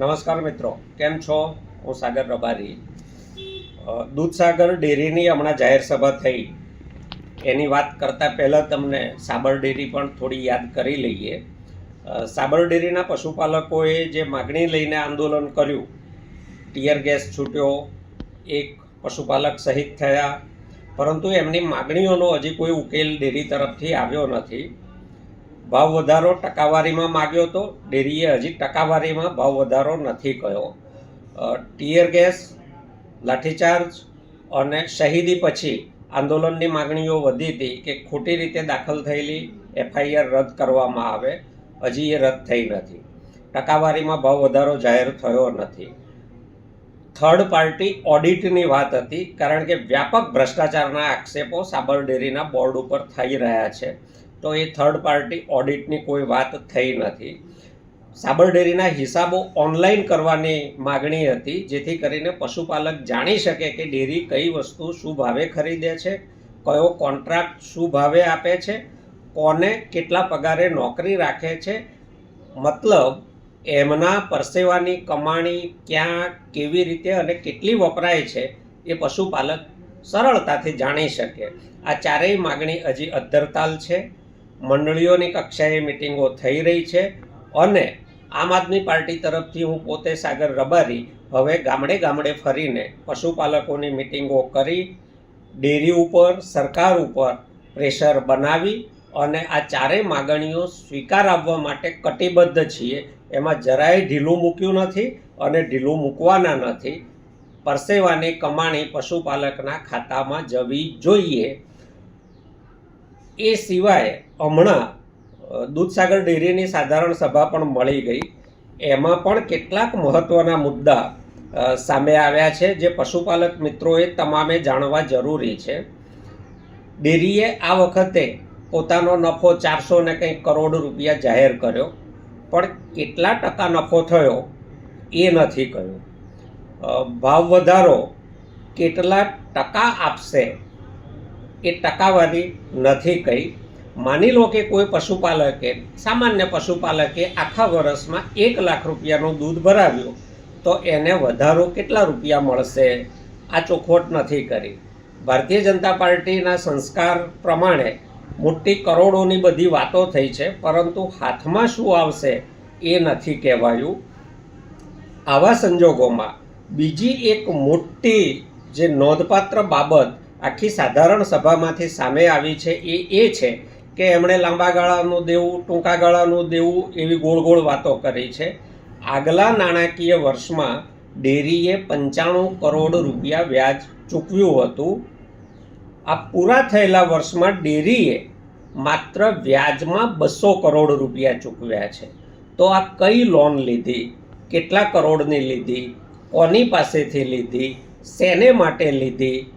નમસ્કાર મિત્રો, કેમ છો? હું સાગર રબારી દૂધસાગર ડેરીની હમણાં જાહેર સભા થઈ. એની વાત કરતાં પહેલાં તમને સાબર ડેરી પણ થોડી યાદ કરી લઈએ. સાબર ડેરીના પશુપાલકોએ જે માગણી લઈને આંદોલન કર્યું, ટીયર ગેસ છૂટ્યો, એક પશુપાલક શહીદ થયા. પરંતુ એમની માગણીઓનો હજી કોઈ ઉકેલ ડેરી તરફથી આવ્યો નથી. ભાવ વધારો ટકાવારીમાં માગ્યો હતો. ડેરીએ હજી ટકાવારીમાં ભાવ વધારો નથી કહ્યો અ, ટીયર ગેસ લાઠીચાર્જ અને શહીદી પછી આંદોલનની માગણીઓ વધી હતી કે ખોટી રીતે દાખલ થયેલી એફઆઈઆર રદ કરવામાં આવે. હજી એ રદ થઈ નથી. ટકાવારીમાં ભાવ વધારો જાહેર થયો નથી. થર્ડ પાર્ટી ઓડિટની વાત હતી કારણ કે વ્યાપક ભ્રષ્ટાચારના આક્ષેપો સાબર ડેરીના બોર્ડ ઉપર થઈ રહ્યા છે. તો એ થર્ડ પાર્ટી ઓડિટની કોઈ વાત થઈ નથી. સાબર ડેરીના હિસાબો ઓનલાઈન કરવાની માગણી હતી, જેથી કરીને પશુપાલક જાણી શકે કે ડેરી કઈ વસ્તુ શું ભાવે ખરીદે છે, કયો કોન્ટ્રાક્ટ શું ભાવે આપે છે, કોને કેટલા પગારે નોકરી રાખે છે, મતલબ એમના પરસેવાની કમાણી ક્યાં, કેવી રીતે અને કેટલી વપરાય છે, એ પશુપાલક સરળતાથી જાણી શકે. આ ચારેય માગણી હજી અદ્ધરતાલ છે. મંડળીઓની કક્ષાએ મિટિંગો થઈ રહી છે અને આમ આદમી પાર્ટી તરફથી હું પોતે સાગર રબારી હવે ગામડે ગામડે ફરીને પશુપાલકોની મિટિંગો કરી, ડેરી ઉપર, સરકાર ઉપર પ્રેશર બનાવી અને આ ચારેય માગણીઓ સ્વીકાર આપવા માટે કટિબદ્ધ છીએ. એમાં જરાય ઢીલું મૂક્યું નથી અને ઢીલું મૂકવાના નથી. પરસેવાની કમાણી પશુપાલકના ખાતામાં જવી જોઈએ. એ સિવાય હમણાં દૂધસાગર ડેરીની સાધારણ સભા પણ મળી ગઈ. એમાં પણ કેટલાક મહત્ત્વના મુદ્દા સામે આવ્યા છે જે પશુપાલક મિત્રોએ તમામે જાણવા જરૂરી છે. ડેરીએ આ વખતે પોતાનો નફો ચારસો ને કંઈક કરોડ રૂપિયા જાહેર કર્યો, પણ કેટલા ટકા નફો થયો એ નથી કહ્યું. ભાવ વધારો કેટલા ટકા આપશે એ ટકાવારી નથી કહી માની લો કે કોઈ પશુપાલકે, સામાન્ય પશુપાલકે આખા વર્ષમાં એક લાખ રૂપિયાનું દૂધ ભરાવ્યું, તો એને વધારો કેટલા રૂપિયા મળશે? આ ચોખવટ નથી કરી. ભારતીય જનતા પાર્ટીના સંસ્કાર પ્રમાણે મોટી કરોડોની બધી વાતો થઈ છે, પરંતુ હાથમાં શું આવશે એ નથી કહેવાયું. આવા સંજોગોમાં બીજી એક મોટી જે નોંધપાત્ર બાબત આખી સાધારણ સભામાંથી સામે આવી છે. એ એ છે કે એમણે લાંબા ગાળાનું દેવું, ટૂંકા ગાળાનું દેવું એવી ગોળ ગોળ વાતો કરી છે. આગલા નાણાકીય વર્ષમાં ડેરીએ પંચાણું કરોડ રૂપિયા વ્યાજ ચૂકવ્યું હતું. આ પૂરા થયેલા વર્ષમાં ડેરીએ માત્ર વ્યાજમાં બસો કરોડ રૂપિયા ચૂકવ્યા છે. તો આ કઈ લોન લીધી? કેટલા કરોડની લીધી? કોની પાસેથી લીધી? શેને માટે લીધી?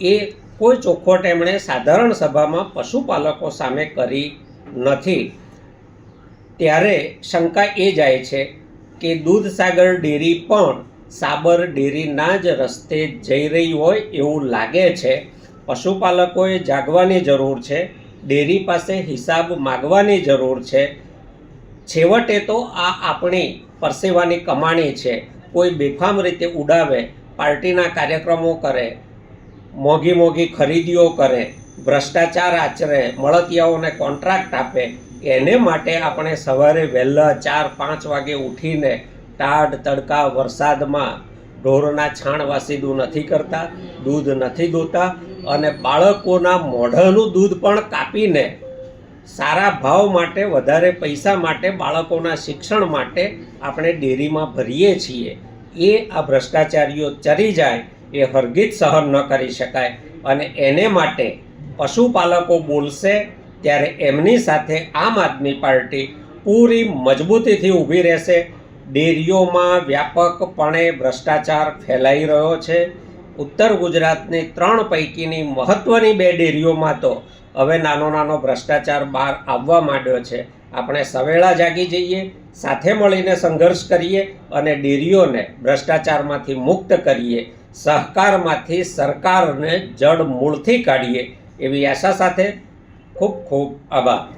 એ કોઈ ચોખવટ એમણે સાધારણ સભામાં પશુપાલકો સામે કરી નથી. ત્યારે શંકા એ જાય છે કે દૂધસાગર ડેરી પણ સાબર ડેરીના જ રસ્તે જઈ રહી હોય એવું લાગે છે. પશુપાલકોએ જાગવાની જરૂર છે, ડેરી પાસે હિસાબ માગવાની જરૂર છે. છેવટે તો આ આપણી પરસેવાની કમાણી છે. કોઈ બેફામ રીતે ઉડાવે, પાર્ટીના કાર્યક્રમો કરે મોંઘી મોંઘી ખરીદીઓ કરે, ભ્રષ્ટાચાર આચરે, મળતિયાઓને કોન્ટ્રાક્ટ આપે, એને માટે આપણે સવારે વહેલા ચાર, પાંચ વાગે ઉઠીને ટાઢ તડકા, વરસાદમાં ઢોરના છાણ વાસીદું નથી કરતા, દૂધ નથી દોતા અને બાળકોના મોઢાનું દૂધ પણ કાપીને સારા ભાવ માટે, વધારે પૈસા માટે, બાળકોના શિક્ષણ માટે આપણે ડેરીમાં ભરીએ છીએ. એ આ ભ્રષ્ટાચારીઓ ચરી જાય એ હરગીજ સહન ન કરી શકાય. અને એને માટે પશુપાલકો બોલશે ત્યારે એમની સાથે આમ આદમી પાર્ટી પૂરી મજબૂતીથી ઊભી રહેશે. ડેરીઓમાં વ્યાપકપણે ભ્રષ્ટાચાર ફેલાઈ રહ્યો છે. ઉત્તર ગુજરાતની ત્રણ પૈકીની મહત્ત્વની બે ડેરીઓમાં તો હવે નાનો નાનો ભ્રષ્ટાચાર બહાર આવવા માંડ્યો છે. આપણે સવેળા જાગી જઈએ, સાથે મળીને સંઘર્ષ કરીએ અને ડેરીઓને ભ્રષ્ટાચારમાંથી મુક્ત કરીએ. સહકારમાંથી સરકારને જડ મૂળથી કાઢીએ એવી આશા સાથે ખૂબ ખૂબ આભાર.